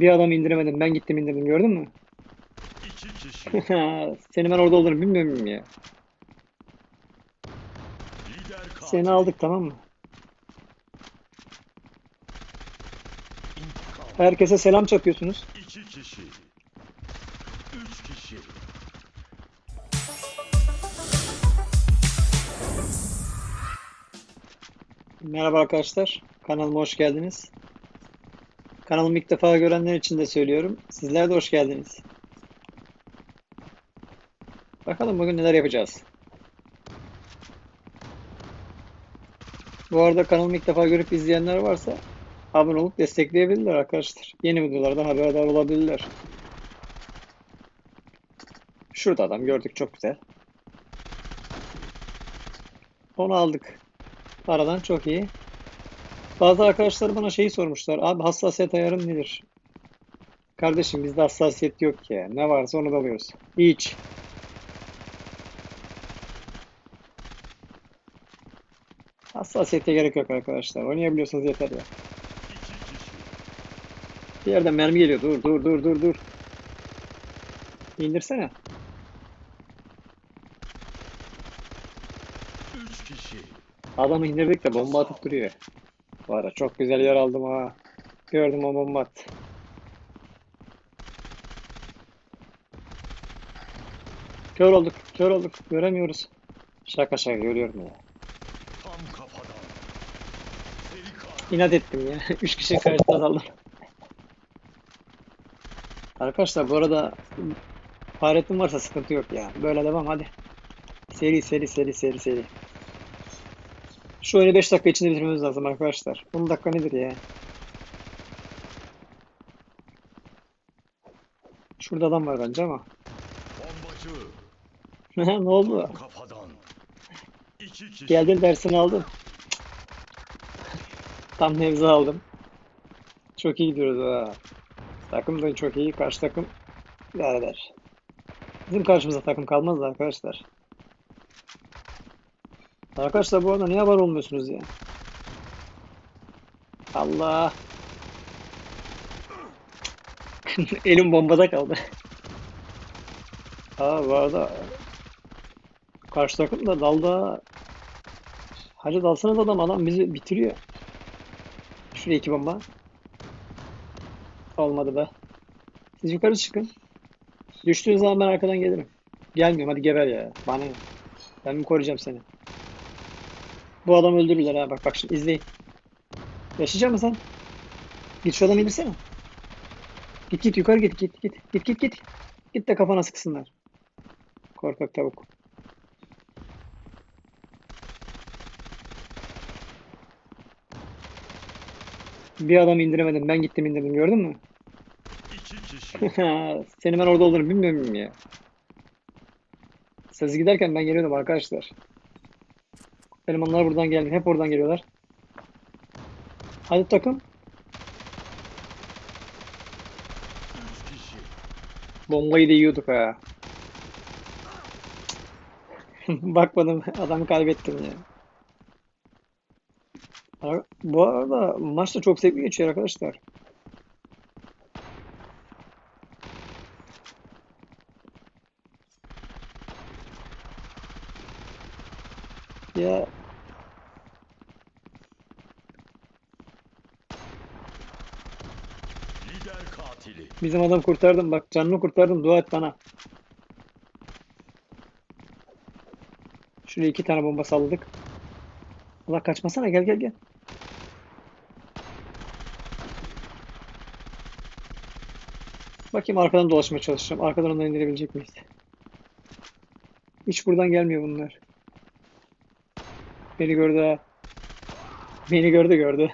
Bir adam indiremedim. Ben gittim indirdim. Gördün mü? İki kişi. Senin ben orada olduğunu bilmiyor muyum ya? Seni aldık tamam mı? Herkese selam çakıyorsunuz. İki kişi. Üç kişi. Merhaba arkadaşlar. Kanalıma hoş geldiniz. Kanalımı ilk defa görenler için de söylüyorum. Sizler de hoş geldiniz. Bakalım bugün neler yapacağız. Bu arada kanalımı ilk defa görüp izleyenler varsa abone olup destekleyebilirler arkadaşlar. Yeni videolardan haberdar olabilirler. Şurada adam gördük çok güzel. Onu aldık. Aradan çok iyi. Bazı arkadaşlar bana şeyi sormuşlar. Abi hassasiyet ayarım nedir? Kardeşim bizde hassasiyet yok ki. Ne varsa onu da alıyoruz. Hiç. Hassasiyete gerek yok arkadaşlar. Oynayabiliyorsanız yeter ya. Bir yerden mermi geliyor. Dur dur dur dur dur. İndirsene. Üç kişi. Adamı indirdik de bomba atıp duruyor. Var ya çok güzel yer aldım ha. Gördüm o attı. Kör olduk, kör olduk. Göremiyoruz. Şaka şaka görüyorum ya. İnat ettim ya. Üç kişi karşıda kaldım. Arkadaşlar bu arada Fahrettin varsa sıkıntı yok ya. Böyle devam hadi. Seri seri seri seri seri. Şu oyunu 5 dakika içinde bitirmemiz lazım arkadaşlar. 10 dakika nedir ya? Şurada adam var bence ama. Bombacı. ne oldu? Kafadan. Geldin dersini aldın. Tam nevzi aldım. Çok iyi gidiyoruz ha. Takım da çok iyi. Karşı takım eder. Bizim karşımıza takım kalmaz da arkadaşlar. Arkadaşlar bu arada niye haber olmuyorsunuz ya? Allah. Elim bombada kaldı. Aa bu arada karşı takım da dalda Hacı dalsanız adam adam bizi bitiriyor. Şuraya iki bomba. Olmadı be. Siz yukarı çıkın. Düştüğün zaman ben arkadan gelirim. Gelmiyorum hadi geber ya. Bana? Ben mi koruyacağım seni? Bu adam öldürürler ha bak bak şimdi izleyin. Yaşayacak mısın sen? Git şu adamı indirsene. Git git yukarı git git git git git git. Git de kafana sıksınlar. Korkak tavuk. Bir adam indiremedim. Ben gittim indirdim. Gördün mü? Senin ben orada olduğunu bilmiyor muyum ya? Siz giderken ben geliyordum arkadaşlar. Elemanlar buradan geldi. Hep oradan geliyorlar. Hadi takım. Bombayı da yiyorduk ha. Bakmadım. Adamı kaybettim ya. Bu arada maç da çok zevkli geçiyor arkadaşlar. Ya Lider katili. Bizim adam kurtardım bak canını kurtardım dua et bana. Şuraya iki tane bomba salladık. Allah kaçmasana gel gel gel. Bakayım arkadan dolaşmaya çalışacağım. Arkadan onları indirebilecek miyiz? Hiç buradan gelmiyor bunlar. Beni gördü ha. Beni gördü gördü.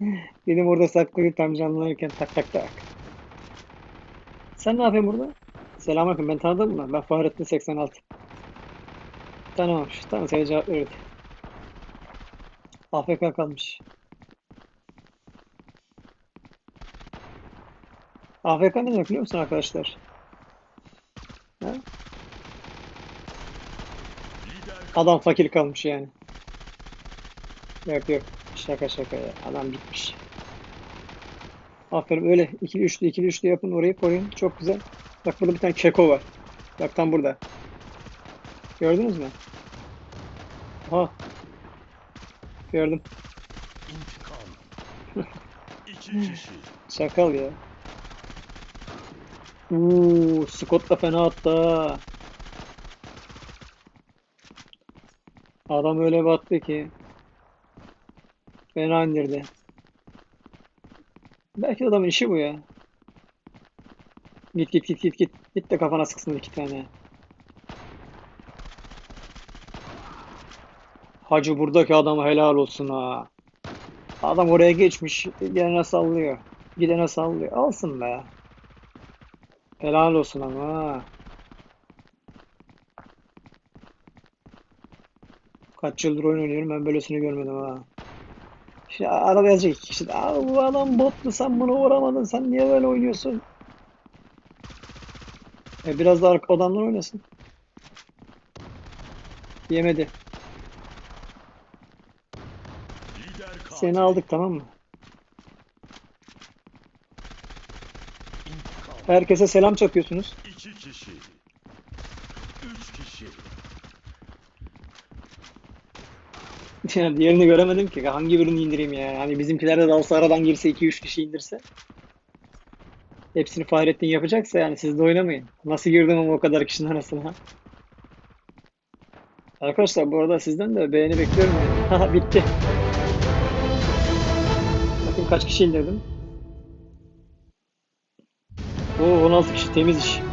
Dedim orada saklı tam canlanırken tak tak tak. Sen ne yapıyorsun burada? Selamünaleyküm ben tanıdım mı? Ben Fahrettin 86. Tanımamış. Tamam sana cevap verirdi. AFK kalmış. AFK ne demek biliyor musun arkadaşlar? Ha? Adam fakir kalmış yani. Yok yok. Şaka şaka ya. Adam bitmiş. Aferin öyle. ikili üçlü ikili üçlü yapın orayı koruyun. Çok güzel. Bak burada bir tane keko var. Bak tam burada. Gördünüz mü? Ha. Gördüm. Çakal ya. Uuu, Scott da fena attı. Adam öyle battı ki. Fena indirdi. Belki adamın işi bu ya. Git git git git git. Git de kafana sıksın iki tane. Hacı buradaki adama helal olsun ha. Adam oraya geçmiş. Gelene sallıyor. Gidene sallıyor. Alsın be. Helal olsun ama. Kaç yıldır oyun oynuyorum ben böylesini görmedim ha. İşte arada yazacak iki kişi. Aa, bu adam bottu sen bunu vuramadın sen niye böyle oynuyorsun? E, biraz da arka adamlar oynasın. Yemedi. Seni aldık tamam mı? Herkese selam çakıyorsunuz. İki kişi. Üç kişi. Yani diğerini göremedim ki. Hangi birini indireyim ya? Hani bizimkiler de dalsa aradan girse 2-3 kişi indirse. Hepsini Fahrettin yapacaksa yani siz de oynamayın. Nasıl girdim ama o kadar kişinin arasına. Arkadaşlar bu arada sizden de beğeni bekliyorum yani. Haha, Bitti. Bakın kaç kişi indirdim. Oo 16 kişi temiz iş.